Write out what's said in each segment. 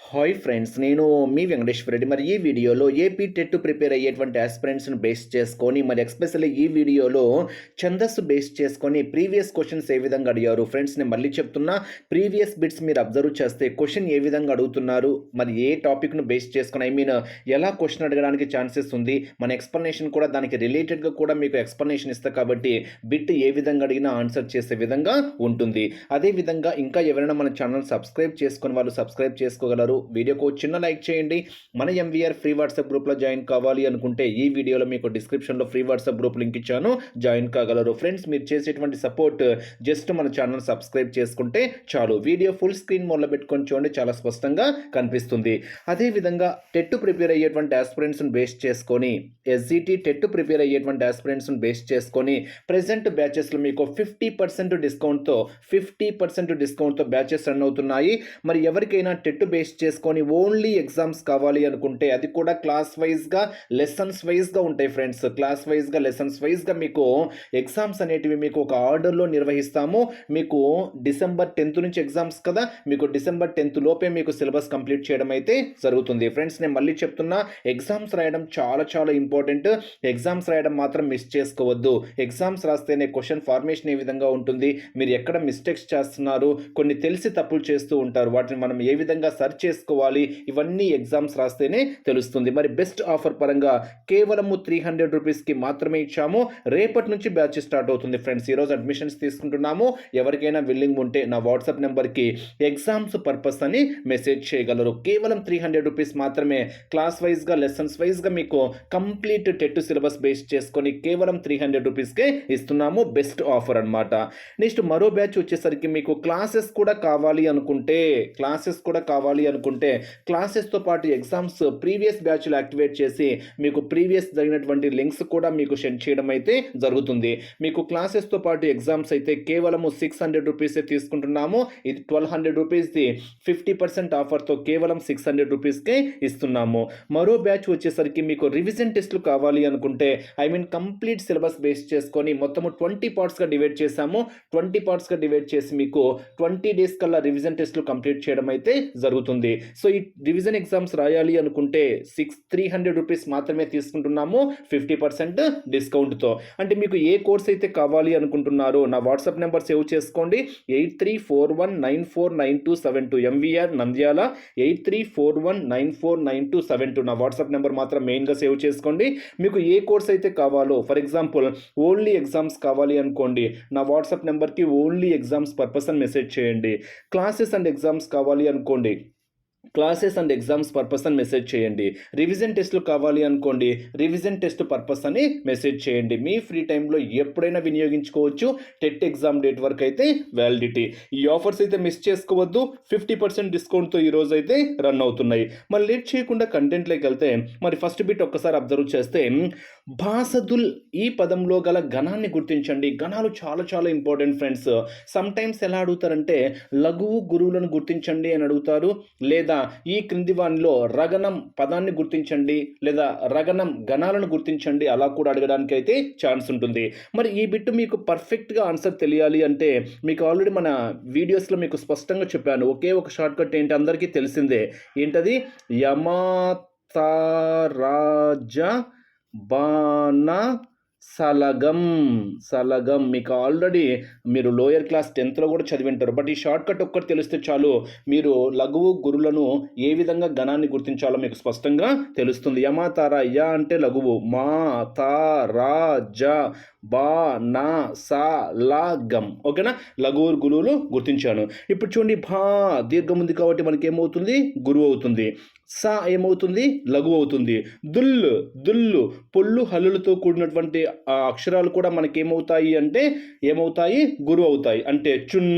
Hi friends నేను మీ వెంకటేశ్వర రెడ్డి. మరి ఈ వీడియోలో ఏపీ టెట్ ప్రిపేర్ అయ్యేటువంటి ఆస్పిరెంట్స్ను బేస్ చేసుకొని మరి ఎక్స్పెషల్లీ ఈ వీడియోలో ఛందస్సు బేస్ చేసుకొని ప్రీవియస్ క్వశ్చన్స్ ఏ విధంగా అడిగారు? ఫ్రెండ్స్ నేను మళ్ళీ చెప్తున్నా ప్రీవియస్ బిట్స్ మీరు అబ్జర్వ్ చేస్తే క్వశ్చన్ ఏ విధంగా అడుగుతున్నారు? మరి ఏ టాపిక్ను బేస్ చేసుకొని ఐ మీన్ ఎలా క్వశ్చన్ అడగడానికి ఛాన్సెస్ ఉంది? మన ఎక్స్ప్లెనేషన్ కూడా దానికి రిలేటెడ్గా కూడా మీకు ఎక్స్ప్లెనేషన్ ఇస్తా కాబట్టి బిట్ ఏ విధంగా అడిగినా ఆన్సర్ చేసే విధంగా ఉంటుంది. అదేవిధంగా ఇంకా ఎవరైనా మన ఛానల్ సబ్స్క్రైబ్ చేసుకొని వాళ్ళు సబ్స్క్రైబ్ చేసుకోగలరు? వీడియోకు ఒక చిన్న లైక్ చేయండి. మన ఎంవీఆర్ ఫ్రీ వాట్సాప్ గ్రూప్లో జాయిన్ కావాలి అనుకుంటే ఈ వీడియోలో మీకు డిస్క్రిప్షన్లో ఫ్రీ వాట్సాప్ గ్రూప్ లింక్ ఇచ్చాను. జాయిన్ కాగలరు. ఫ్రెండ్స్ మీరు చేసేటువంటి సపోర్ట్ జస్ట్ మన ఛానల్ సబ్స్క్రైబ్ చేసుకుంటే చాలు. వీడియో ఫుల్ స్క్రీన్ మొదలు పెట్టుకొని చూడండి. చాలా స్పష్టంగా కనిపిస్తుంది. అదేవిధంగా టెట్ ప్రిపేర్ అయ్యేటువంటి ఆస్పిరెంట్స్ను బేస్ చేసుకొని ఎస్జిటి టెట్ ప్రిపేర్ అయ్యేటువంటి ఆస్పిరెంట్స్ను బేస్ చేసుకొని ప్రెసెంట్ బ్యాచెస్లో మీకు ఫిఫ్టీ పర్సెంట్ డిస్కౌంట్తో ఫిఫ్టీ పర్సెంట్ డిస్కౌంట్తో బ్యాచెస్ రన్ అవుతున్నాయి. మరి ఎవరికైనా టెట్ బేస్ చేసుకొని ఓన్లీ ఎగ్జామ్స్ కావాలి అనుకుంటే అది కూడా క్లాస్ వైజ్గా లెసన్స్ వైజ్గా ఉంటాయి ఫ్రెండ్స్. క్లాస్ వైజ్గా లెసన్స్ వైజ్గా మీకు ఎగ్జామ్స్ అనేటివి మీకు ఒక ఆర్డర్లో నిర్వహిస్తాము. మీకు డిసెంబర్ టెన్త్ నుంచి ఎగ్జామ్స్ కదా మీకు డిసెంబర్ టెన్త్ లోపే మీకు సిలబస్ కంప్లీట్ చేయడం అయితే జరుగుతుంది. ఫ్రెండ్స్ నేను మళ్ళీ చెప్తున్నా ఎగ్జామ్స్ రాయడం చాలా చాలా ఇంపార్టెంట్. ఎగ్జామ్స్ రాయడం మాత్రం మిస్ చేసుకోవద్దు. ఎగ్జామ్స్ రాస్తేనే క్వశ్చన్ ఫార్మేషన్ ఏ విధంగా ఉంటుంది? మీరు ఎక్కడ మిస్టేక్స్ చేస్తున్నారు? కొన్ని తెలిసి తప్పులు చేస్తూ ఉంటారు. వాటిని మనం ఏ విధంగా సర్చ్ చేసుకోవాలి. ఇవన్నీ ఎగ్జామ్స్ రాస్తేనే తెలుస్తుంది. మరి బెస్ట్ ఆఫర్ పరంగా కేవలము త్రీ హండ్రెడ్ రూపీస్కి మాత్రమే ఇచ్చాము. రేపటి నుంచి బ్యాచ్ స్టార్ట్ అవుతుంది ఫ్రెండ్స్ ఈరోజు అడ్మిషన్స్ తీసుకుంటున్నాము. ఎవరికైనా విల్లింగ్ ఉంటే నా వాట్సాప్ నెంబర్కి ఎగ్జామ్స్ పర్పస్ అని మెసేజ్ చేయగలరు. కేవలం త్రీ హండ్రెడ్ రూపీస్ మాత్రమే. క్లాస్ వైజ్గా లెసన్స్ వైజ్గా మీకు కంప్లీట్ టెట్ సిలబస్ బేస్ చేసుకొని కేవలం త్రీ హండ్రెడ్ రూపీస్కే ఇస్తున్నాము. బెస్ట్ ఆఫర్ అన్నమాట. నెక్స్ట్ మరో బ్యాచ్ వచ్చేసరికి మీకు క్లాసెస్ కూడా కావాలి అనుకుంటే క్లాసెస్ కూడా కావాలి చేయాలనుకుంటే క్లాసెస్తో పాటు ఎగ్జామ్స్ ప్రీవియస్ బ్యాచ్లు యాక్టివేట్ చేసి మీకు ప్రీవియస్ జరిగినటువంటి లింక్స్ కూడా మీకు సెండ్ చేయడం అయితే జరుగుతుంది. మీకు క్లాసెస్తో పాటు ఎగ్జామ్స్ అయితే కేవలము సిక్స్ హండ్రెడ్ రూపీసే తీసుకుంటున్నాము. ఇది ట్వెల్వ్ హండ్రెడ్ రూపీస్ది ఫిఫ్టీ పర్సెంట్ ఆఫర్తో కేవలం సిక్స్ హండ్రెడ్ రూపీస్కే ఇస్తున్నాము. మరో బ్యాచ్ వచ్చేసరికి మీకు రివిజన్ టెస్ట్లు కావాలి అనుకుంటే I mean complete syllabus base చేసుకొని మొత్తము ట్వంటీ పార్ట్స్గా డివైడ్ చేశాము. ట్వంటీ పార్ట్స్గా డివైడ్ చేసి మీకు ట్వంటీ డేస్ కల్లా రివిజన్ టెస్ట్లు కంప్లీట్ చేయడం అయితే జరుగుతుంది. సో ఈ రివిజన్ ఎగ్జామ్స్ రాయాలి అనుకుంటే సిక్స్ త్రీ హండ్రెడ్ రూపీస్ మాత్రమే తీసుకుంటున్నాము ఫిఫ్టీ పర్సెంట్ డిస్కౌంట్తో. అంటే మీకు ఏ కోర్స్ అయితే కావాలి అనుకుంటున్నారో నా వాట్సాప్ నెంబర్ సేవ్ చేసుకోండి. Eight three four one nine four nine two seven two MVR Nandyal. Eight three four one nine four nine two seven two నా వాట్సాప్ నెంబర్ మాత్రం మెయిన్గా సేవ్ చేసుకోండి. మీకు ఏ కోర్స్ అయితే కావాలో ఫర్ ఎగ్జాంపుల్ ఓన్లీ ఎగ్జామ్స్ కావాలి అనుకోండి నా వాట్సాప్ నెంబర్కి ఓన్లీ ఎగ్జామ్స్ పర్పస్ అని మెసేజ్ చేయండి. క్లాసెస్ అండ్ ఎగ్జామ్స్ కావాలి అనుకోండి క్లాసెస్ అండ్ ఎగ్జామ్స్ పర్పస్ అని మెసేజ్ చేయండి. రివిజన్ టెస్ట్లు కావాలి అనుకోండి. రివిజన్ టెస్ట్ పర్పస్ అని మెసేజ్ చేయండి. మీ ఫ్రీ టైంలో ఎప్పుడైనా వినియోగించుకోవచ్చు. టెట్ ఎగ్జామ్ డేట్ వరకు అయితే వ్యాలిడిటీ. ఈ ఆఫర్స్ అయితే మిస్ చేసుకోవద్దు. ఫిఫ్టీ పర్సెంట్ డిస్కౌంట్తో ఈరోజు అయితే రన్ అవుతున్నాయి. మరి లేట్ చేయకుండా కంటెంట్లోకి వెళ్తే మరి ఫస్ట్ బిట్ ఒక్కసారి అబ్జర్వ్ చేస్తే భాసదుల్ ఈ పదంలో గల గణాన్ని గుర్తించండి. గణాలు చాలా చాలా ఇంపార్టెంట్ ఫ్రెండ్స్ సమ్టైమ్స్ ఎలా అడుగుతారంటే లఘువు గురువులను గుర్తించండి అని అడుగుతారు. లేదా ఈ క్రింది వానిలో రగనం పదాన్ని గుర్తించండి లేదా రగనం గణాలను గుర్తించండి అలా కూడా అడగడానికి అయితే ఛాన్స్ ఉంటుంది. మరి ఈ బిట్టు మీకు పర్ఫెక్ట్గా ఆన్సర్ తెలియాలి అంటే మీకు ఆల్రెడీ మన వీడియోస్లో మీకు స్పష్టంగా చెప్పాను. ఒకే ఒక షార్ట్ కట్ ఏంటి అందరికీ తెలిసిందే. ఏంటది? యమాతారాజ బాణ సలగం. సలగం. మీకు ఆల్రెడీ మీరు లోయర్ క్లాస్ టెన్త్లో కూడా చదివింటారు. బట్ ఈ షార్ట్ కట్ ఒక్కటి తెలిస్తే చాలు మీరు లఘువు గురులను ఏ విధంగా గణాన్ని గుర్తించాలో మీకు స్పష్టంగా తెలుస్తుంది. యమా తారా యా అంటే లఘువు. మా తా రా జ బా నా సా లా గం. ఓకేనా? లఘువు గురువులు గుర్తించాను. ఇప్పుడు చూడండి భా దీర్ఘం ఉంది కాబట్టి మనకి ఏమవుతుంది గురువు అవుతుంది. సా ఏమవుతుంది? లఘు అవుతుంది దుల్లు దుల్లు పొల్లు హల్లులతో కూడినటువంటి ఆ అక్షరాలు కూడా మనకి ఏమవుతాయి అంటే ఏమవుతాయి? గురువు అవుతాయి అంటే చున్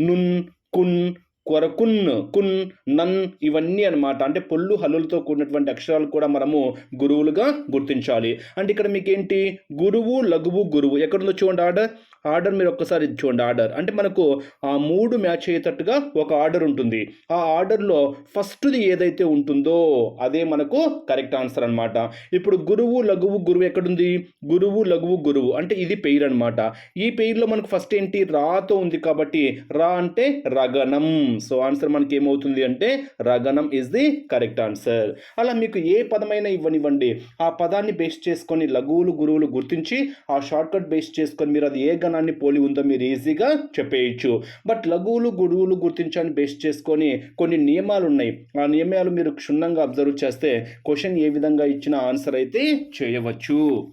నున్ కున్ కొరకున్ కున్ నన్ ఇవన్నీ అన్నమాట. అంటే పొల్లు హల్లులతో కూడినటువంటి అక్షరాలు కూడా మనము గురువులుగా గుర్తించాలి. అంటే ఇక్కడ మీకేంటి? గురువు లఘువు గురువు. ఎక్కడుందో చూడండి ఆర్డర్ ఆర్డర్ మీరు ఒక్కసారి చూడండి ఆర్డర్. అంటే మనకు ఆ మూడు మ్యాచ్ అయ్యేటట్టుగా ఒక ఆర్డర్ ఉంటుంది. ఆ ఆర్డర్లో ఫస్ట్ది ఏదైతే ఉంటుందో అదే మనకు కరెక్ట్ ఆన్సర్ అనమాట ఇప్పుడు గురువు లఘువు గురువు ఎక్కడుంది? గురువు లఘువు గురువు. అంటే ఇది పెయిర్ అనమాట ఈ పెయిర్లో మనకు ఫస్ట్ ఏంటి? రాతో ఉంది కాబట్టి రా అంటే రగనం సో ఆన్సర్ మనకి ఏమవుతుంది అంటే రగనం ఇస్ ది కరెక్ట్ ఆన్సర్ అలా మీకు ఏ పదమైనా ఇవ్వనివ్వండి. ఆ పదాన్ని బేస్ చేసుకొని లఘువులు గురువులు గుర్తించి ఆ షార్ట్ కట్ బేస్ చేసుకొని మీరు అది ఏ గణాన్ని పోలి ఉందో మీరు ఈజీగా చెప్పేయచ్చు. బట్ లఘువులు గురువులు గుర్తించడానికి బేస్ చేసుకొని కొన్ని నియమాలు ఉన్నాయి ఆ నియమాలు మీరు క్షుణ్ణంగా అబ్జర్వ్ చేస్తే క్వశ్చన్ ఏ విధంగా ఇచ్చిన ఆన్సర్ అయితే చేయవచ్చు.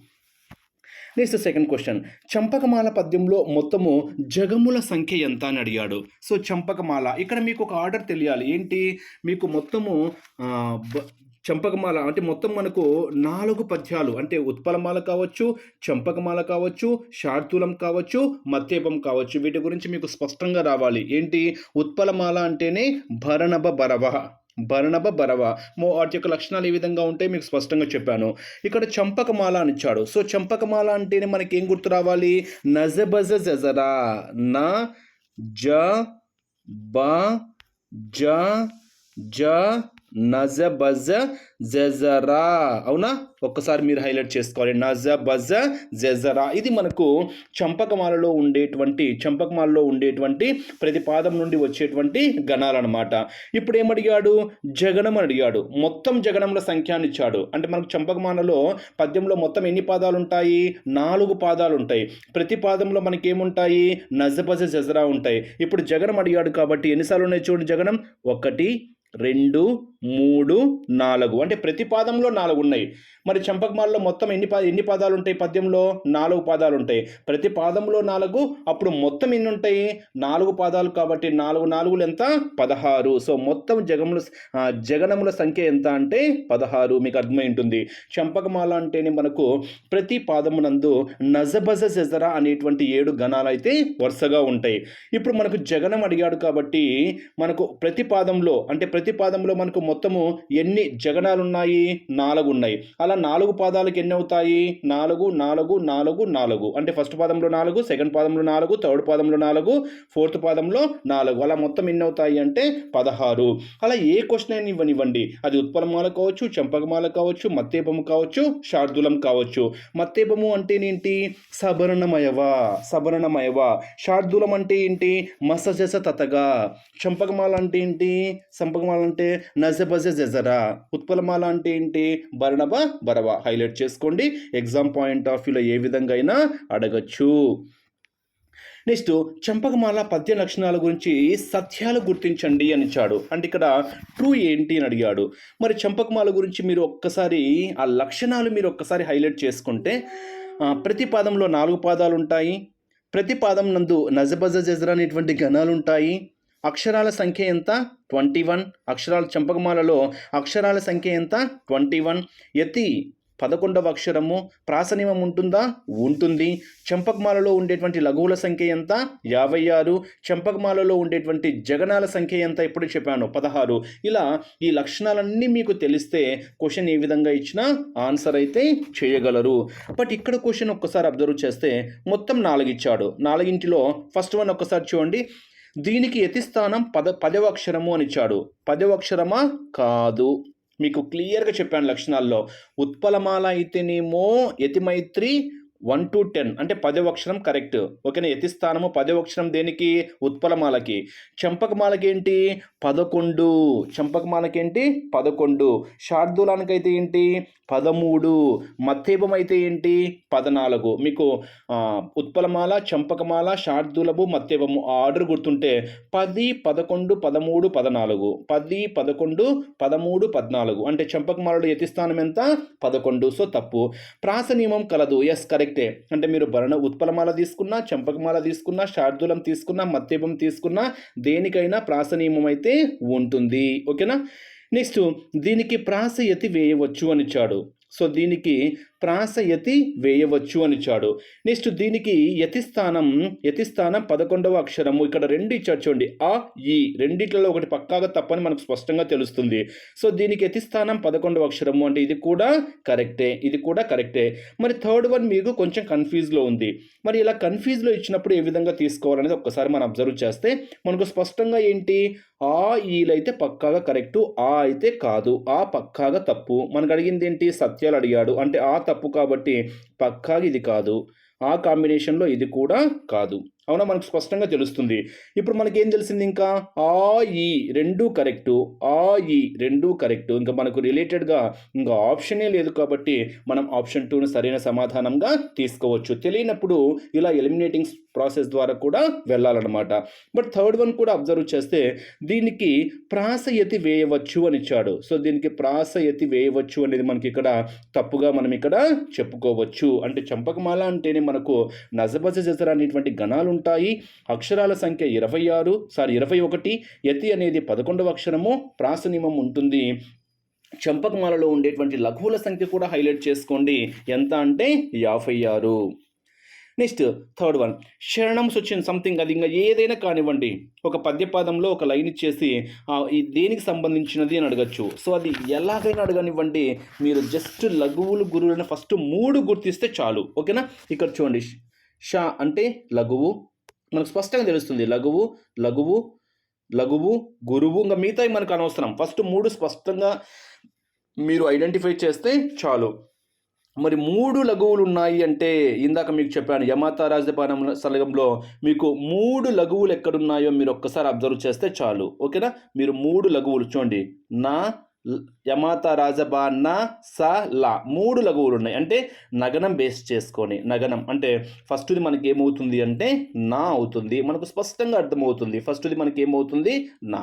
నెక్స్ట్ సెకండ్ క్వశ్చన్ చంపకమాల పద్యంలో మొత్తము జగముల సంఖ్య ఎంత అని అడిగాడు. సో చంపకమాల. ఇక్కడ మీకు ఒక ఆర్డర్ తెలియాలి. ఏంటి? మీకు మొత్తము చంపకమాల అంటే మొత్తం మనకు నాలుగు పద్యాలు. అంటే ఉత్పలమాల కావచ్చు చంపకమాల కావచ్చు శార్దూలం కావచ్చు మత్తేపం కావచ్చు. వీటి గురించి మీకు స్పష్టంగా రావాలి. ఏంటి? ఉత్పలమాల అంటేనే భరణభ బరవ భరణభ బరవ మో వాటి యొక్క లక్షణాలు ఏ విధంగా ఉంటాయి మీకు స్పష్టంగా చెప్పాను. ఇక్కడ చంపకమాల అని ఇచ్చాడు. సో చంపకమాల అంటేనే మనకి ఏం గుర్తు రావాలి? నజబజ జజరా. నా జ బ జ జ నజబజ జజరా. అవునా? ఒక్కసారి మీరు హైలైట్ చేసుకోవాలి. నజబజ జజరా. ఇది మనకు చంపకమాలలో ఉండేటువంటి చంపకమాలలో ఉండేటువంటి ప్రతిపాదం నుండి వచ్చేటువంటి గణాలన్నమాట. ఇప్పుడు ఏమడిగాడు జగనం అని అడిగాడు. మొత్తం జగనముల సంఖ్యాన్ని ఇచ్చాడు. అంటే మనకు చంపకమాలలో పద్యంలో మొత్తం ఎన్ని పాదాలు ఉంటాయి నాలుగు పాదాలు ఉంటాయి ప్రతి పాదంలో మనకి ఏముంటాయి నజబజ జజరా ఉంటాయి. ఇప్పుడు జగనం అడిగాడు కాబట్టి ఎన్నిసార్లు ఉన్నాయి చూడండి జగనం? ఒకటి రెండు మూడు నాలుగు. అంటే ప్రతి పాదంలో నాలుగు ఉన్నాయి. మరి చంపకమాలలో మొత్తం ఎన్ని పా ఎన్ని పాదాలు ఉంటాయి పద్యంలో? నాలుగు పాదాలు ఉంటాయి ప్రతి పాదంలో నాలుగు అప్పుడు మొత్తం ఎన్ని ఉంటాయి? నాలుగు పాదాలు కాబట్టి నాలుగు నాలుగులు ఎంత? పదహారు. సో మొత్తం జగముల జగనముల సంఖ్య ఎంత అంటే పదహారు. మీకు అర్థమై ఉంటుంది. చంపకమాల అంటేనే మనకు ప్రతి పాదమునందు నజబజ జజరా అనేటువంటి ఏడు గణాలు అయితే వరుసగా ఉంటాయి. ఇప్పుడు మనకు జగనం అడిగాడు కాబట్టి మనకు ప్రతి పాదంలో అంటే ప్రతి పాదంలో మనకు మొత్తము ఎన్ని జగనాలు ఉన్నాయి నాలుగు ఉన్నాయి అలా నాలుగు పాదాలకు ఎన్ని అవుతాయి? నాలుగు నాలుగు నాలుగు నాలుగు. అంటే ఫస్ట్ పాదంలో నాలుగు సెకండ్ పాదంలో నాలుగు థర్డ్ పాదంలో నాలుగు ఫోర్త్ పాదంలో నాలుగు. అలా మొత్తం ఎన్ని అవుతాయి అంటే పదహారు. అలా ఏ క్వశ్చన్ అయినా ఇవ్వనివ్వండి. అది ఉత్పలమాల కావచ్చు చంపకమాల కావచ్చు మత్తేపము కావచ్చు శార్దులం కావచ్చు. మత్తేపము అంటే ఏంటి? సబరణమయవ సబరణమయవ. శార్దులం అంటే ఏంటి? మసజస తతగా. చంపకమాల అంటే ఏంటి? సంపకమాల అంటే నజబజ జజరా. ఉత్పలమాల అంటే ఏంటి? బరణబ బరవ హైలైట్ చేసుకోండి. ఎగ్జామ్ పాయింట్ ఆఫ్ వ్యూలో ఏ విధంగా అయినా అడగచ్చు. నెక్స్ట్ చంపకమాల పద్య లక్షణాల గురించి సత్యాలు గుర్తించండి అని ఇచ్చాడు అంటే ఇక్కడ ట్రూ ఏంటి అని అడిగాడు. మరి చంపకమాల గురించి మీరు ఒక్కసారి ఆ లక్షణాలు మీరు ఒక్కసారి హైలైట్ చేసుకుంటే ప్రతి పాదంలో నాలుగు పాదాలు ఉంటాయి. ప్రతి పాదం నందు నజబజ జజర అనేటువంటి గణాలు ఉంటాయి. అక్షరాల సంఖ్య ఎంత? Twenty one. అక్షరాల చంపకమాలలో అక్షరాల సంఖ్య ఎంత? Twenty one. యతి పదకొండవ అక్షరము ప్రాసనిమం ఉంటుందా? ఉంటుంది. చంపకమాలలో ఉండేటువంటి లఘువుల సంఖ్య ఎంత? యాభై ఆరు. చంపకమాలలో ఉండేటువంటి జగనాల సంఖ్య ఎంత? ఎప్పుడు చెప్పాను? పదహారు. ఇలా ఈ లక్షణాలన్నీ మీకు తెలిస్తే క్వశ్చన్ ఏ విధంగా ఇచ్చినా ఆన్సర్ అయితే చేయగలరు. బట్ ఇక్కడ క్వశ్చన్ ఒక్కసారి అబ్జర్వ్ చేస్తే మొత్తం నాలుగు ఇచ్చాడు. నాలుగింటిలో ఫస్ట్ వన్ ఒక్కసారి చూడండి. దీనికి యతిస్థానం పద పదవ అక్షరము అని ఇచ్చాడు. పదవ అక్షరమా కాదు. మీకు క్లియర్గా చెప్పాను లక్షణాల్లో. ఉత్పలమాల అయితేనేమో యతిమైత్రి వన్ టు టెన్ అంటే పదవ అక్షరం కరెక్ట్. ఓకేనా? యతిస్థానము పదవ అక్షరం దేనికి? ఉత్పలమాలకి. చంపకమాలకి ఏంటి పదకొండు. చంపకమాలకి ఏంటి పదకొండు. శార్దూలానికైతే ఏంటి? పదమూడు. మత్తేపం అయితే ఏంటి? పద్నాలుగు. మీకు ఉత్పలమాల చంపకమాల శార్దూలము మత్తేపము ఆ ఆర్డర్ గుర్తుంటే పది పదకొండు పదమూడు పద్నాలుగు. పది పదకొండు పదమూడు పద్నాలుగు. అంటే చంపకమాలలో యతిస్థానం ఎంత? పదకొండు. సో తప్పు. ప్రాస నియమం కలదు. ఎస్ కరెక్ట్ అంటే మీరు భరణ ఉత్పలమాల తీసుకున్నా చంపకమాల తీసుకున్నా శార్దూలం తీసుకున్నా మత్తేపం తీసుకున్నా దేనికైనా ప్రాస నియమం అయితే ఉంటుంది. ఓకేనా? నెక్స్ట్ దీనికి ప్రాస ఎత్తి వేయవచ్చు అని ఇచ్చాడు. సో దీనికి ప్రాస యతి వేయవచ్చు అనిచ్చాడు నెక్స్ట్ దీనికి యతిస్థానం యతిస్థానం పదకొండవ అక్షరము. ఇక్కడ రెండు ఇచ్చాడు చూడండి. ఆ ఈ రెండిట్లలో ఒకటి పక్కాగా తప్పని మనకు స్పష్టంగా తెలుస్తుంది. సో దీనికి యతిస్థానం పదకొండవ అక్షరము అంటే ఇది కూడా కరెక్టే ఇది కూడా కరెక్టే. మరి థర్డ్ వన్ మీకు కొంచెం కన్ఫ్యూజ్లో ఉంది. మరి ఇలా కన్ఫ్యూజ్లో ఇచ్చినప్పుడు ఏ విధంగా తీసుకోవాలనేది ఒక్కసారి మనం అబ్జర్వ్ చేస్తే మనకు స్పష్టంగా ఏంటి? ఆ ఈలు అయితే పక్కాగా కరెక్టు ఆ అయితే కాదు. ఆ పక్కాగా తప్పు. మనకు అడిగింది ఏంటి? సత్యాలు అడిగాడు. అంటే ఆ తప్పు తప్పు కాబట్టి పక్కా ఇది కాదు. ఆ కాంబినేషన్లో ఇది కూడా కాదు. అవునా? మనకు స్పష్టంగా తెలుస్తుంది. ఇప్పుడు మనకి ఏం తెలిసింది ఇంకా? ఆ ఈ రెండు కరెక్టు. ఆ ఈ రెండు కరెక్టు. ఇంకా మనకు రిలేటెడ్గా ఇంకా ఆప్షనే లేదు కాబట్టి మనం ఆప్షన్ టూను సరైన సమాధానంగా తీసుకోవచ్చు. తెలియనప్పుడు ఇలా ఎలిమినేటింగ్ ప్రాసెస్ ద్వారా కూడా వెళ్ళాలన్నమాట. బట్ థర్డ్ వన్ కూడా అబ్జర్వ్ చేస్తే దీనికి ప్రాసయతి వేయవచ్చు అని ఇచ్చాడు. సో దీనికి ప్రాసయతి వేయవచ్చు అనేది మనకి ఇక్కడ తప్పుగా మనం ఇక్కడ చెప్పుకోవచ్చు. అంటే చంపకమాల అంటేనే మనకు నజబజ జజర అనేటువంటి గణాలు ఉంటాయి. అక్షరాల సంఖ్య ఇరవై ఆరు సారీ ఇరవై ఒకటి యతి అనేది పదకొండవ అక్షరము ప్రాసనిమం ఉంటుంది. చంపకమాలలో ఉండేటువంటి లఘువుల సంఖ్య కూడా హైలైట్ చేసుకోండి. ఎంత అంటే యాభై ఆరు. నెక్స్ట్ థర్డ్ వన్ శరణం వచ్చిన సంథింగ్ అది ఇంకా ఏదైనా కానివ్వండి ఒక పద్యపాదంలో ఒక లైన్ ఇచ్చేసి ఈ దేనికి సంబంధించినది అని అడగచ్చు. సో అది ఎలాగైనా అడగనివ్వండి మీరు జస్ట్ లఘువులు గురువులను ఫస్ట్ మూడు గుర్తిస్తే చాలు. ఓకేనా? ఇక్కడ చూడండి షా అంటే లఘువు మనకు స్పష్టంగా తెలుస్తుంది లఘువు లఘువు లఘువు గురువు ఇంకా మిగతాయి మనకు అనవసరం. ఫస్ట్ మూడు స్పష్టంగా మీరు ఐడెంటిఫై చేస్తే చాలు. మరి మూడు లఘువులు ఉన్నాయి అంటే ఇందాక మీకు చెప్పాను యమాత రాజపానం సలగంలో మీకు మూడు లఘువులు ఎక్కడున్నాయో మీరు ఒక్కసారి అబ్జర్వ్ చేస్తే చాలు ఓకేనా? మీరు మూడు లఘువులు చూడండి. నా యమాత రాజబా నా స లా మూడు లఘువులు ఉన్నాయి అంటే నగనం బేస్ చేసుకొని నగనం అంటే ఫస్ట్ది మనకి ఏమవుతుంది అంటే నా అవుతుంది. మనకు స్పష్టంగా అర్థమవుతుంది. ఫస్ట్ది మనకి ఏమవుతుంది? నా.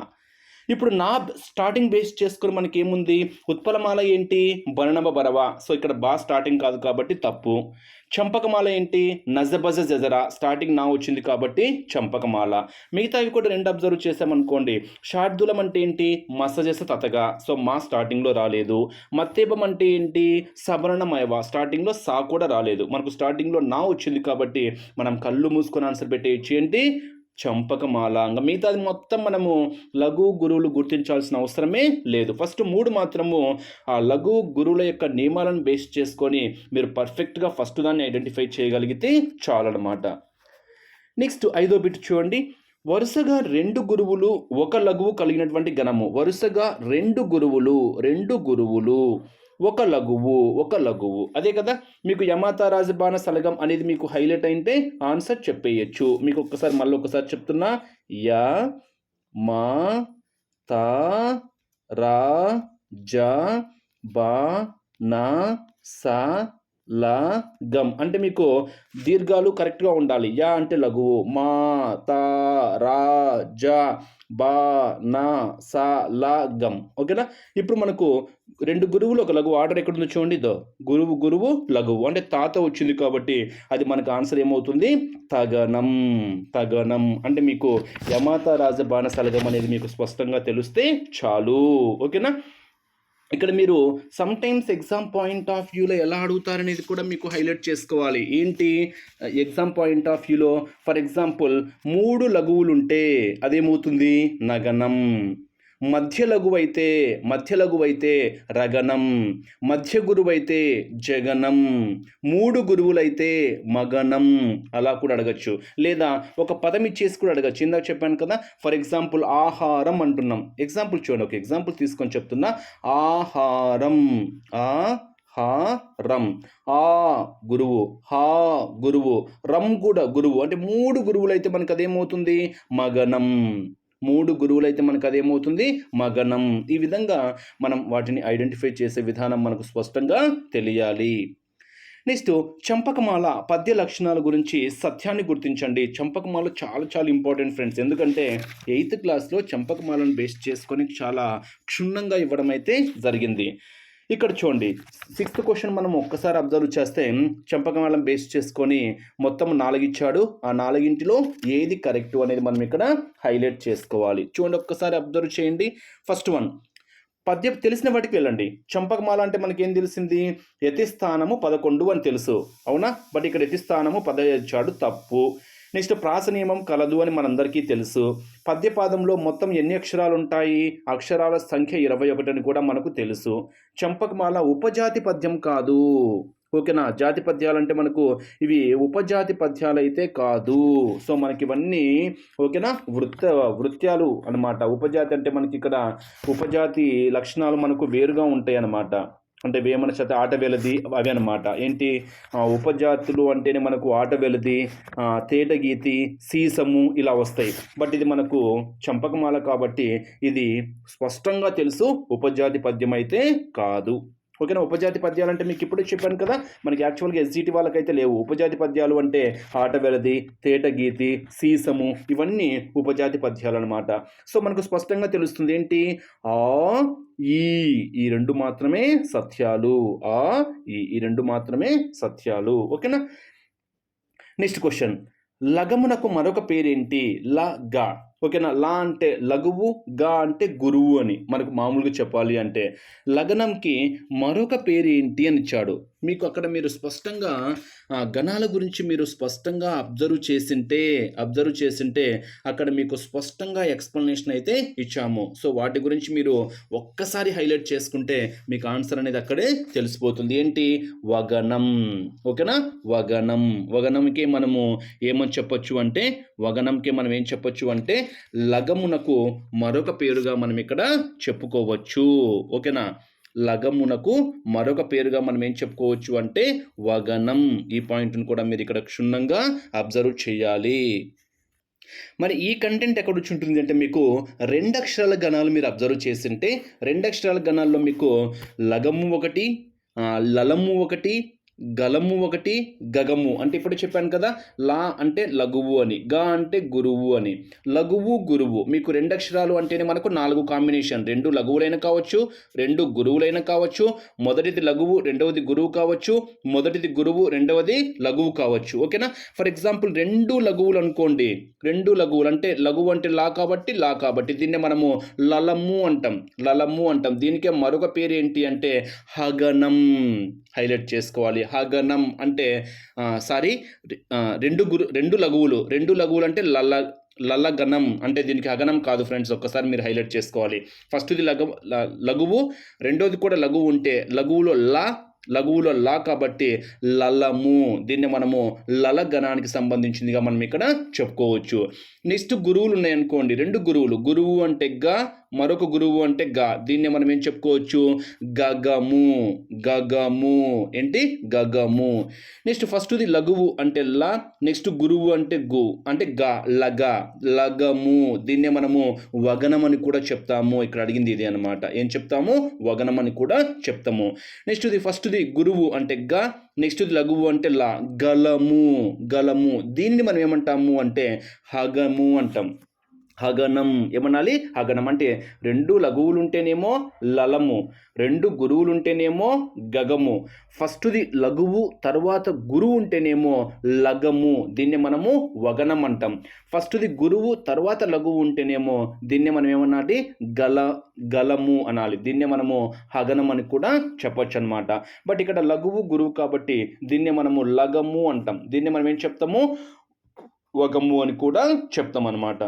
ఇప్పుడు నా స్టార్టింగ్ బేస్ చేసుకుని మనకి ఏముంది ఉత్పలమాల ఏంటి? బననబ బరవ. సో ఇక్కడ బా స్టార్టింగ్ కాదు కాబట్టి తప్పు. చంపకమాల ఏంటి? నజబజ జజరా. స్టార్టింగ్ నా వచ్చింది కాబట్టి చంపకమాల. మిగతావి కూడా రెండు అబ్జర్వ్ చేసామనుకోండి షార్దులం అంటే ఏంటి? మసజస తతగా. సో మా స్టార్టింగ్లో రాలేదు. మత్తేపం అంటే ఏంటి? సవర్ణమయవ. స్టార్టింగ్లో సా కూడా రాలేదు. మనకు స్టార్టింగ్లో నా వచ్చింది కాబట్టి మనం కళ్ళు మూసుకొని ఆన్సర్ పెట్టేయచ్చు. ఏంటి? చంపకమాల మిగతాది మొత్తం మనము లఘు గురువులు గుర్తించాల్సిన అవసరమే లేదు. ఫస్ట్ మూడు మాత్రము ఆ లఘు గురువుల యొక్క నియమాలను బేస్ చేసుకొని మీరు పర్ఫెక్ట్గా ఫస్ట్ దాన్ని ఐడెంటిఫై చేయగలిగితే చాలన్నమాట. నెక్స్ట్ ఐదో బిట్ చూడండి. వరుసగా రెండు గురువులు ఒక లఘువు కలిగినటువంటి గణము వరుసగా రెండు గురువులు రెండు గురువులు. ఒక లఘువు ఒక లఘువు. అదే కదా మీకు యమాతా రాజబాణ సలగం అనేది మీకు హైలైట్ అయితే ఆన్సర్ చెప్పేయచ్చు. మీకు ఒక్కసారి మళ్ళీ ఒకసారి చెప్తున్నా. యా మా తా రా జ బా నా సా లా గమ్ అంటే మీకు దీర్ఘాలు కరెక్ట్గా ఉండాలి. యా అంటే లఘువు. మా తా రా జ బా నా సా లా గమ్ ఓకేనా? ఇప్పుడు మనకు రెండు గురువులు ఒక లఘువు. ఆర్డర్ ఎక్కడ ఉందో చూడండి ఇదో. గురువు గురువు లఘువు. అంటే తాత వచ్చింది కాబట్టి అది మనకు ఆన్సర్ ఏమవుతుంది? తగనం తగనం. అంటే మీకు యమాత రాజ సలగం అనేది మీకు స్పష్టంగా తెలిస్తే చాలు. ఓకేనా? ఇక్కడ మీరు some times exam point of వ్యూలో ఎలా అడుగుతారనేది కూడా మీకు హైలైట్ చేసుకోవాలి. ఏంటి? ఎగ్జామ్ పాయింట్ ఆఫ్ వ్యూలో ఫర్ ఎగ్జాంపుల్ మూడు లఘువులు ఉంటే అదేమవుతుంది? నగనం. మధ్య లఘువు మధ్య రగనం మధ్య గురువు అయితే జగనం మూడు గురువులైతే మగనం అలా కూడా అడగచ్చు. లేదా ఒక పదం ఇచ్చేసి కూడా అడగచ్చు. ఇందాక చెప్పాను కదా ఫర్ ఎగ్జాంపుల్ ఆహారం అంటున్నాం. ఎగ్జాంపుల్ చూడండి ఒక ఎగ్జాంపుల్ తీసుకొని చెప్తున్నా. ఆహారం ఆ హారం ఆ గురువు హా గురువు. రం కూడా గురువు. అంటే మూడు గురువులు అయితే మనకు అదేమవుతుంది? మగనం. మూడు గురువులు అయితే మనకు అదేమవుతుంది మగనం. ఈ విధంగా మనం వాటిని ఐడెంటిఫై చేసే విధానం మనకు స్పష్టంగా తెలియాలి. నెక్స్ట్ చంపకమాల పద్య లక్షణాల గురించి సత్యాన్ని గుర్తించండి. చంపకమాల చాలా చాలా ఇంపార్టెంట్ ఫ్రెండ్స్. ఎందుకంటే ఎయిత్ క్లాస్లో చంపకమాలను బేస్ చేసుకొని చాలా క్షుణ్ణంగా ఇవ్వడం అయితే జరిగింది. ఇక్కడ చూడండి. సిక్స్త్ క్వశ్చన్ మనం ఒక్కసారి అబ్జర్వ్ చేస్తే చంపకమాలం బేస్ చేసుకొని మొత్తం నాలుగు ఇచ్చాడు ఆ నాలుగింటిలో ఏది కరెక్ట్ అనేది మనం ఇక్కడ హైలైట్ చేసుకోవాలి. చూడండి ఒక్కసారి అబ్జర్వ్ చేయండి. ఫస్ట్ వన్ పద్య తెలిసిన వాటికి వెళ్ళండి. చంపకమాల అంటే మనకి ఏం తెలిసింది? యతిస్థానము పదకొండు అని తెలుసు. అవునా? బట్ ఇక్కడ యతిస్థానము పదహైదు ఇచ్చాడు తప్పు. నెక్స్ట్ ప్రాస నియమం కలదు అని మనందరికీ తెలుసు. పద్యపాదంలో మొత్తం ఎన్ని అక్షరాలు ఉంటాయి అక్షరాల సంఖ్య ఇరవై ఒకటి అని కూడా మనకు తెలుసు. చంపకమాల ఉపజాతి పద్యం కాదు. ఓకేనా? జాతి పద్యాలు అంటే మనకు ఇవి ఉపజాతి పద్యాలు అయితే కాదు. సో మనకి ఇవన్నీ ఓకేనా? వృత్త వృత్యాలు అన్నమాట. ఉపజాతి అంటే మనకి ఇక్కడ ఉపజాతి లక్షణాలు మనకు వేరుగా ఉంటాయి అన్నమాట అంటే వేమన శత ఆట వెలది అవి అనమాట ఏంటి? ఉపజాతులు అంటేనే మనకు ఆట వెలది తేటగీతి సీసము ఇలా వస్తాయి. బట్ ఇది మనకు చంపకమాల కాబట్టి ఇది స్పష్టంగా తెలుసు ఉపజాతి పద్యం అయితే కాదు. ఓకేనా? ఉపజాతి పద్యాలు అంటే మీకు ఇప్పుడే చెప్పాను కదా మనకి యాక్చువల్గా ఎస్జిటి వాళ్ళకైతే లేవు. ఉపజాతి పద్యాలు అంటే ఆట వెలది తేటగీతి సీసము ఇవన్నీ ఉపజాతి పద్యాలు అనమాట సో మనకు స్పష్టంగా తెలుస్తుంది ఏంటి? ఆ ఈ ఈ రెండు మాత్రమే సత్యాలు. ఆ ఈ ఈ రెండు మాత్రమే సత్యాలు. ఓకేనా? Next question. లగమునకు మరొక పేరేంటి? ల గా. ఓకేనా? లా అంటే లఘువు గా అంటే గురువు అని మనకు మామూలుగా చెప్పాలి అంటే లగ్నంకి మరొక పేరు ఏంటి అని ఇచ్చాడు. మీకు అక్కడ మీరు స్పష్టంగా ఆ, గణాల గురించి మీరు స్పష్టంగా అబ్జర్వ్ చేసింటే అబ్జర్వ్ చేసింటే అక్కడ మీకు స్పష్టంగా ఎక్స్ప్లెనేషన్ అయితే ఇచ్చాము. సో వాటి గురించి మీరు ఒక్కసారి హైలైట్ చేసుకుంటే మీకు ఆన్సర్ అనేది అక్కడే తెలిసిపోతుంది. ఏంటి? వగనం. ఓకేనా? వగనం. వగనంకి మనము ఏమని చెప్పొచ్చు అంటే వగనంకి మనం ఏం చెప్పొచ్చు అంటే లగమునకు మరొక పేరుగా మనం ఇక్కడ చెప్పుకోవచ్చు. ఓకేనా? లగమునకు మరొక పేరుగా మనం ఏం చెప్పుకోవచ్చు అంటే వగనం. ఈ పాయింట్ను కూడా మీరు ఇక్కడ క్షుణ్ణంగా అబ్జర్వ్ చేయాలి. మరి ఈ కంటెంట్ ఎక్కడ వచ్చి ఉంటుంది అంటే మీకు రెండు అక్షరాల గణాలు మీరు అబ్జర్వ్ చేసింటే రెండు అక్షరాల గణాల్లో మీకు లగము ఒకటి లలము ఒకటి గలము ఒకటి గగము అంటే ఇప్పుడు చెప్పాను కదా లా అంటే లఘువు అని గా అంటే గురువు అని. లఘువు గురువు. మీకు రెండు అక్షరాలు అంటేనే మనకు నాలుగు కాంబినేషన్ రెండు లఘువులైన కావచ్చు రెండు గురువులైన కావచ్చు మొదటిది లఘువు రెండవది గురువు కావచ్చు మొదటిది గురువు రెండవది లఘువు కావచ్చు. ఓకేనా? ఫర్ ఎగ్జాంపుల్ రెండు లఘువులు అనుకోండి. రెండు లఘువులు అంటే లఘువు అంటే లా కాబట్టి లా కాబట్టి దీన్నే మనము లలము అంటాం. లలము అంటాం. దీనికే మరొక పేరు ఏంటి అంటే హగనం. హైలైట్ చేసుకోవాలి. హగనం అంటే సారీ రెండు గురు రెండు లఘువులు. రెండు లఘువులు అంటే లల్ల లల్లగనం అంటే దీనికి అగనం కాదు ఫ్రెండ్స్. ఒక్కసారి మీరు హైలైట్ చేసుకోవాలి. ఫస్ట్ది లఘు లఘువు. రెండోది కూడా లఘువు ఉంటే లఘువులో లా లఘువులో లా కాబట్టి లలము. దీన్ని మనము లలగణానికి సంబంధించిందిగా మనం ఇక్కడ చెప్పుకోవచ్చు. నెక్స్ట్ గురువులు ఉన్నాయనుకోండి. రెండు గురువులు. గురువు అంటే గా మరొక గురువు అంటే గ. దీన్ని మనం ఏం చెప్పుకోవచ్చు? గగము. గగము. ఏంటి? గగము. నెక్స్ట్ ఫస్ట్ది లఘువు అంటే ల నెక్స్ట్ గురువు అంటే గు అంటే గ లగ లగము. దీన్నే మనము వగనం అని కూడా చెప్తాము. ఇక్కడ అడిగింది ఇది అనమాట ఏం చెప్తాము? వగనం అని కూడా చెప్తాము. నెక్స్ట్ ఇది ఫస్ట్ది గురువు అంటే గా నెక్స్ట్ లఘువు అంటే లా గలము. గలము. దీన్ని మనం ఏమంటాము అంటే హగము అంటాం. హగనం ఏమనాలి? హగనం అంటే రెండు లఘువులు ఉంటేనేమో లలము రెండు గురువులు ఉంటేనేమో గగము. ఫస్ట్ది లఘువు తర్వాత గురువు ఉంటేనేమో లగము దీన్ని మనము వగనం అంటాం ఫస్ట్ది గురువు తర్వాత లఘువు ఉంటేనేమో దీన్ని మనం ఏమనాలి గల గలము అనాలి. దీన్నే మనము హగనం అని కూడా చెప్పొచ్చు అనమాట బట్ ఇక్కడ లఘువు గురువు కాబట్టి దీన్నే మనము లగము అంటాం. దీన్ని మనం ఏం చెప్తాము? వగము అని కూడా చెప్తాం అనమాట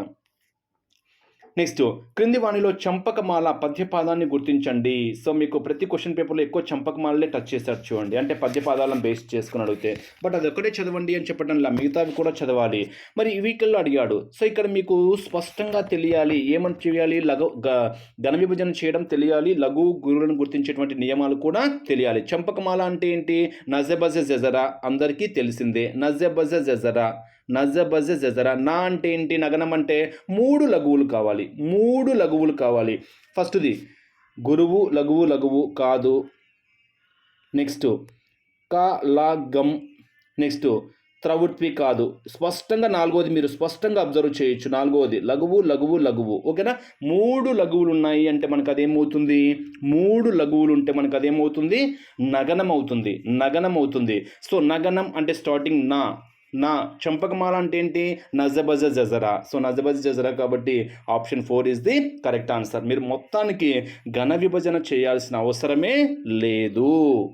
నెక్స్ట్ క్రింది వాణిలో చంపకమాల పద్యపాదాన్ని గుర్తించండి. సో మీకు ప్రతి క్వశ్చన్ పేపర్లో ఎక్కువ చంపకమాలనే టచ్ చేశారు చూడండి. అంటే పద్యపాదాలను బేస్ చేసుకుని అడిగితే. బట్ అది ఒకటే చదవండి అని చెప్పడం లా మిగతావి కూడా చదవాలి. మరి ఈ వీకెల్లో అడిగాడు. సో ఇక్కడ మీకు స్పష్టంగా తెలియాలి. ఏమని చేయాలి లఘు గ- ఘన విభజన చేయడం తెలియాలి. లఘు గురువులను గుర్తించేటువంటి నియమాలు కూడా తెలియాలి. చంపకమాల అంటే ఏంటి? నజబజ జజరా. అందరికీ తెలిసిందే. నజబజ జజరా. నజబజ జజరా. నా అంటే ఏంటి? నగనం అంటే మూడు లఘువులు కావాలి. మూడు లఘువులు కావాలి. ఫస్ట్ది గురువు లఘువు లఘువు కాదు. నెక్స్ట్ క లా గమ్ నెక్స్ట్ త్రవుత్వి కాదు. స్పష్టంగా నాలుగోది మీరు స్పష్టంగా అబ్జర్వ్ చేయొచ్చు. నాలుగోది లఘువు లఘువు లఘువు. ఓకేనా? మూడు లఘువులు ఉన్నాయి అంటే మనకు అదేమవుతుంది మూడు లఘువులు ఉంటే మనకు అదేమవుతుంది నగనం అవుతుంది నగనం అవుతుంది సో నగనం అంటే స్టార్టింగ్ నా. నా చంపకమాల అంటే ఏంటి? నజబజ జజరా. సో నజబజ జజరా కాబట్టి option four is the correct answer మీరు మొత్తానికి ఘన విభజన చేయాల్సిన అవసరమే లేదు.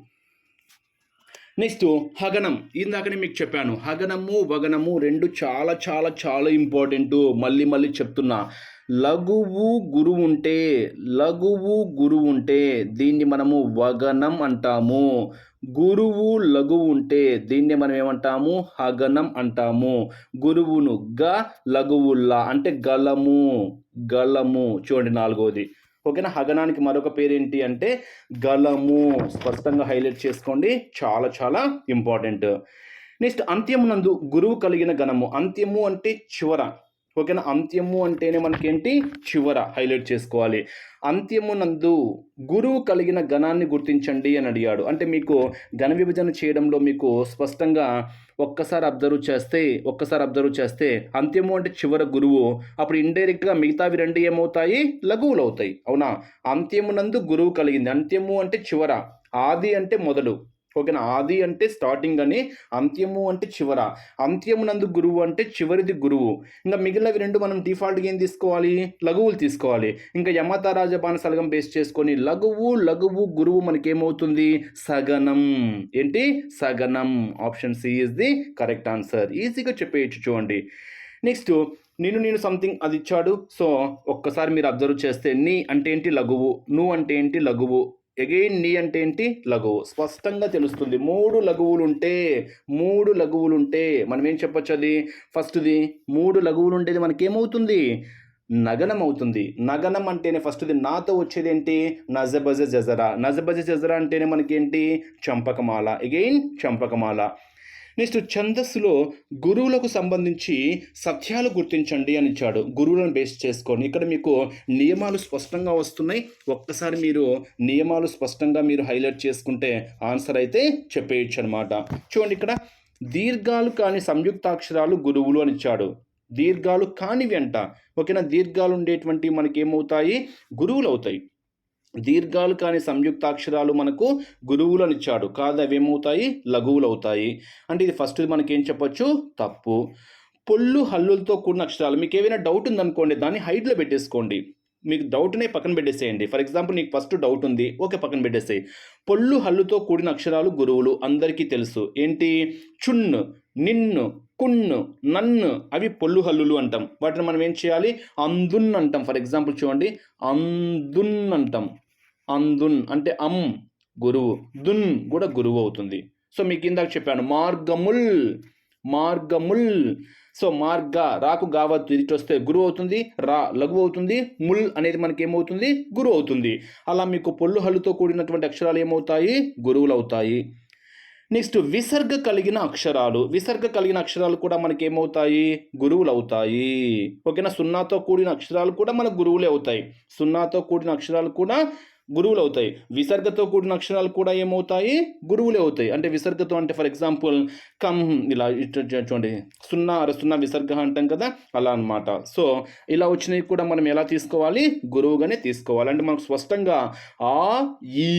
నెక్స్ట్ హగనం. ఇందాకనే మీకు చెప్పాను హగనము వగనము రెండు చాలా చాలా చాలా ఇంపార్టెంట్ మళ్ళీ మళ్ళీ చెప్తున్నా. లఘువు గురువు ఉంటే లఘువు గురువు ఉంటే దీన్ని మనము వగనం అంటాము. గురువు లఘువు ఉంటే దీన్ని మనం ఏమంటాము? హగనం అంటాము. గురువును గ లఘువుల్లా అంటే గలము గలము. చూడండి నాలుగోది. ఓకేనా? హగనానికి మరొక పేరేంటి అంటే గలము. స్పష్టంగా హైలైట్ చేసుకోండి. చాలా చాలా ఇంపార్టెంట్. నెక్స్ట్ అంత్యమునందు గురువు కలిగిన గణము. అంత్యము అంటే చివర. ఓకేనా? అంత్యము అంటేనే మనకేంటి? చివర హైలైట్ చేసుకోవాలి. అంత్యమునందు గురువు కలిగిన గణాన్ని గుర్తించండి అని అడిగాడు. అంటే మీకు ఘన విభజన చేయడంలో మీకు స్పష్టంగా ఒక్కసారి అబ్జర్వ్ చేస్తే ఒక్కసారి అబ్జర్వ్ చేస్తే అంత్యము అంటే చివర గురువు. అప్పుడు ఇండైరెక్ట్గా మిగతావి రెండు ఏమవుతాయి? లఘువులు అవుతాయి అవునా అంత్యమునందు గురువు కలిగింది. అంత్యము అంటే చివర. ఆది అంటే మొదలు. ఓకేనా ఆది అంటే స్టార్టింగ్ అని అంత్యము అంటే చివర. అంత్యమునందు గురువు అంటే చివరిది గురువు. ఇంకా మిగిలినవి రెండు మనం డిఫాల్ట్గా ఏం తీసుకోవాలి? లఘువులు తీసుకోవాలి. ఇంకా యమతారాజ బాణసలగం సలగం బేస్ చేసుకొని లఘువు లఘువు గురువు మనకేమవుతుంది? సగనం. ఏంటి? సగనం. Option C is the correct answer ఈజీగా చెప్పేయచ్చు చూడండి. నెక్స్ట్ నేను నేను సంథింగ్ అది ఇచ్చాడు. సో ఒక్కసారి మీరు అబ్జర్వ్ చేస్తే నీ అంటే ఏంటి? లఘువు. నువ్వు అంటే ఏంటి? లఘువు. ఎగైన్ నీ అంటే ఏంటి? లఘువు. స్పష్టంగా తెలుస్తుంది. మూడు లఘువులు ఉంటే మూడు లఘువులు ఉంటే మనం ఏం చెప్పొచ్చు అది? ఫస్ట్ది మూడు లఘువులు ఉండేది మనకేమవుతుంది? నగనం అవుతుంది నగనం అంటేనే ఫస్ట్ది నాతో వచ్చేది ఏంటి నజబజ జజరా. నజబజ జజరా అంటేనే మనకేంటి? చంపకమాల. ఎగైన్ చంపకమాల. నెక్స్ట్ ఛందస్సులో గురువులకు సంబంధించి సత్యాలు గుర్తించండి అని ఇచ్చాడు. గురువులను బేస్ చేసుకొని ఇక్కడ మీకు నియమాలు స్పష్టంగా వస్తున్నాయి. ఒక్కసారి మీరు నియమాలు స్పష్టంగా మీరు హైలైట్ చేసుకుంటే ఆన్సర్ అయితే చెప్పేయచ్చు అనమాట చూడండి ఇక్కడ దీర్ఘాలు కాని సంయుక్తాక్షరాలు గురువులు అని ఇచ్చాడు. దీర్ఘాలు కానివి అంట. ఓకేనా? దీర్ఘాలు ఉండేటువంటి మనకి ఏమవుతాయి గురువులు అవుతాయి దీర్ఘాలు కాని సంయుక్తాక్షరాలు మనకు గురువులను ఇచ్చాడు కాదు అవి ఏమవుతాయి లఘువులు అవుతాయి అంటే ఇది ఫస్ట్ మనకి ఏం చెప్పొచ్చు? తప్పు. పొల్లు హల్లులతో కూడిన అక్షరాలు. మీకు ఏమైనా డౌట్ ఉందనుకోండి దాన్ని హైట్లో పెట్టేసుకోండి. మీకు డౌట్నే పక్కన పెట్టేసేయండి. ఫర్ ఎగ్జాంపుల్ నీకు ఫస్ట్ డౌట్ ఉంది ఓకే పక్కన పెట్టేసేయి. పొల్లు హల్లుతో కూడిన అక్షరాలు గురువులు అందరికీ తెలుసు. ఏంటి? చున్ను నిన్ను కున్ను నన్ను అవి పొల్లు హల్లులు అంటాం. వాటిని మనం ఏం చేయాలి? అందున్ అంటాం. ఫర్ ఎగ్జాంపుల్ చూడండి. అందున్ అంటాం. అందున్ అంటే అమ్ గురువు. దున్ కూడా గురువు అవుతుంది. సో మీకు ఇందాక చెప్పాను మార్గముల్ మార్గముల్. సో మార్గ రాకు గావత్తు ఇది వస్తే గురువు అవుతుంది రా లఘు అవుతుంది ముల్ అనేది మనకి ఏమవుతుంది గురువు అవుతుంది. అలా మీకు పొల్లు హల్లుతో కూడినటువంటి అక్షరాలు ఏమవుతాయి గురువులు అవుతాయి. నెక్స్ట్ విసర్గ కలిగిన అక్షరాలు. విసర్గ కలిగిన అక్షరాలు కూడా మనకి ఏమవుతాయి గురువులు అవుతాయి. ఓకేనా? సున్నాతో కూడిన అక్షరాలు కూడా మన గురువులే అవుతాయి. సున్నాతో కూడిన అక్షరాలు కూడా గురువులు అవుతాయి విసర్గతో కూడిన అక్షరాలు కూడా ఏమవుతాయి? గురువులే అవుతాయి అంటే విసర్గతో అంటే ఫర్ ఎగ్జాంపుల్ కమ్ ఇలా చూడండి. సున్నా అర సున్నా విసర్గ అంటాం కదా? అలా అన్నమాట. సో ఇలా వచ్చినవి కూడా మనం ఎలా తీసుకోవాలి? గురువుగానే తీసుకోవాలి. అంటే మనకు స్పష్టంగా ఆ ఈ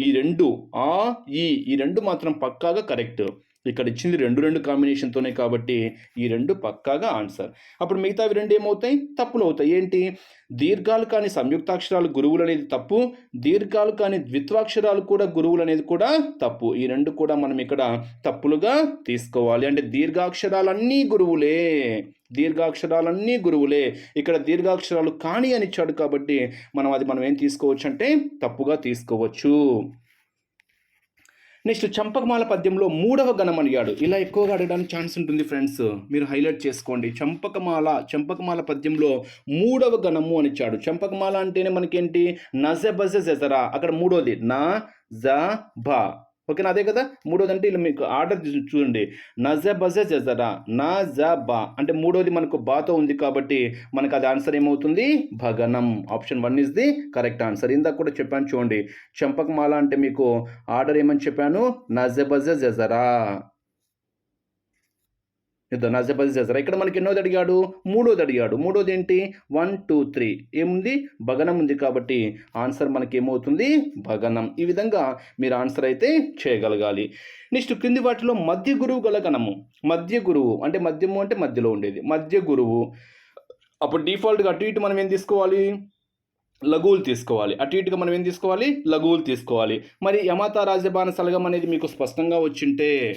ఈ రెండు ఆ ఈ ఈ రెండు మాత్రం పక్కాగా కరెక్ట్ ఇక్కడ ఇచ్చింది రెండు రెండు కాంబినేషన్తోనే కాబట్టి ఈ రెండు పక్కాగా ఆన్సర్. అప్పుడు మిగతావి రెండు ఏమవుతాయి తప్పులు అవుతాయి ఏంటి? దీర్ఘాలు కాని సంయుక్తాక్షరాలు గురువులు అనేది తప్పు. దీర్ఘాలు కాని ద్విత్వాక్షరాలు కూడా గురువులు అనేది కూడా తప్పు. ఈ రెండు కూడా మనం ఇక్కడ తప్పులుగా తీసుకోవాలి. అంటే దీర్ఘాక్షరాలన్నీ గురువులే. దీర్ఘాక్షరాలన్నీ గురువులే. ఇక్కడ దీర్ఘాక్షరాలు కాని అని ఇచ్చాడు కాబట్టి మనం అది మనం ఏం తీసుకోవచ్చు అంటే తప్పుగా తీసుకోవచ్చు. నెక్స్ట్ చంపకమాల పద్యంలో మూడవ గణం అడిగాడు ఇలా ఎక్కువగా అడగడానికి ఛాన్స్ ఉంటుంది ఫ్రెండ్స్. మీరు హైలైట్ చేసుకోండి. చంపకమాల చంపకమాల పద్యంలో మూడవ గణము అని ఇచ్చాడు. చంపకమాల అంటేనే మనకేంటి? నజబజ జజరా. అక్కడ మూడోది. నా జ భ. ఓకేనా అదే కదా? మూడోది అంటే ఇలా మీకు ఆర్డర్ చూడండి. నజబజ జజరా నా జ బా అంటే మూడోది మనకు బాతో ఉంది కాబట్టి మనకు అది ఆన్సర్ ఏమవుతుంది? భగనం. Option one is the correct answer. ఇందాక కూడా చెప్పాను చూడండి. చంపకమాల అంటే మీకు ఆర్డర్ ఏమని చెప్పాను? నజబజ జజరా. యుద్ధం నాజపది చేశారు. ఇక్కడ మనకి ఎన్నోది అడిగాడు? మూడోది అడిగాడు. మూడోది ఏంటి? One two three. ఏముంది? భగనం ఉంది కాబట్టి ఆన్సర్ మనకి ఏమవుతుంది భగనం. ఈ విధంగా మీరు ఆన్సర్ అయితే చేయగలగాలి. నెక్స్ట్ కింది వాటిలో మధ్య గురువు గల గణము. మధ్య గురువు. అంటే మధ్యము అంటే మధ్యలో ఉండేది. మధ్య గురువు. అప్పుడు డిఫాల్ట్గా అటు ఇటు మనం ఏం తీసుకోవాలి? లఘువులు తీసుకోవాలి. అటు ఇటుగా మనం ఏం తీసుకోవాలి? లఘువులు తీసుకోవాలి. మరి యమాత రాజభాన సలగం అనేది మీకు స్పష్టంగా వచ్చింటే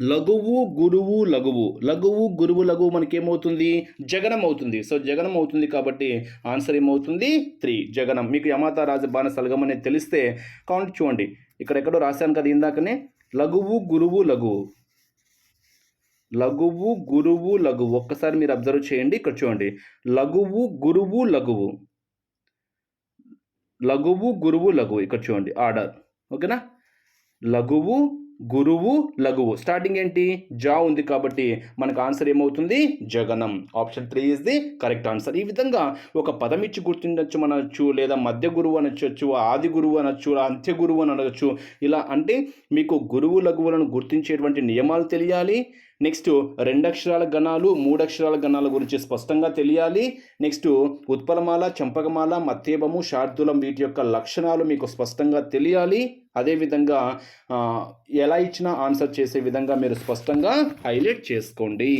లఘువు గురువు లఘువు. లఘువు గురువు లఘువు మనకి ఏమవుతుంది జగనం అవుతుంది సో జగనం అవుతుంది కాబట్టి ఆన్సర్ ఏమవుతుంది? త్రీ. జగనం. మీకు యమాత రాజబాణ సలగం అనేది తెలిస్తే కౌంట్ చూడండి. ఇక్కడ ఎక్కడో రాశాను కదా ఇందాకనే. లఘువు గురువు లఘువు. లఘువు గురువు లఘువు. ఒక్కసారి మీరు అబ్జర్వ్ చేయండి. ఇక్కడ చూడండి. లఘువు గురువు లఘువు. లఘువు గురువు లఘువు. ఇక్కడ చూడండి. ఆర్డర్. ఓకేనా? లఘువు గురువు లఘువు. స్టార్టింగ్ ఏంటి? జా ఉంది కాబట్టి మనకు ఆన్సర్ ఏమవుతుంది? జగనం. Option three is the correct answer ఈ విధంగా ఒక పదం ఇచ్చి గుర్తించవచ్చు అనొచ్చు లేదా మధ్య గురువు అనొచ్చు ఆది గురువు అనొచ్చు అంత్య గురువు అని అనొచ్చు. ఇలా అంటే మీకు గురువు లఘువులను గుర్తించేటువంటి నియమాలు తెలియాలి. నెక్స్ట్ రెండు అక్షరాల గణాలు మూడక్షరాల గణాల గురించి స్పష్టంగా తెలియాలి. నెక్స్ట్ ఉత్పలమాల చంపకమాల మత్తేబము శార్దులం వీటి యొక్క లక్షణాలు మీకు స్పష్టంగా తెలియాలి. అదేవిధంగా ఎలా ఇచ్చినా ఆన్సర్ చేసే విధంగా మీరు స్పష్టంగా హైలైట్ చేసుకోండి.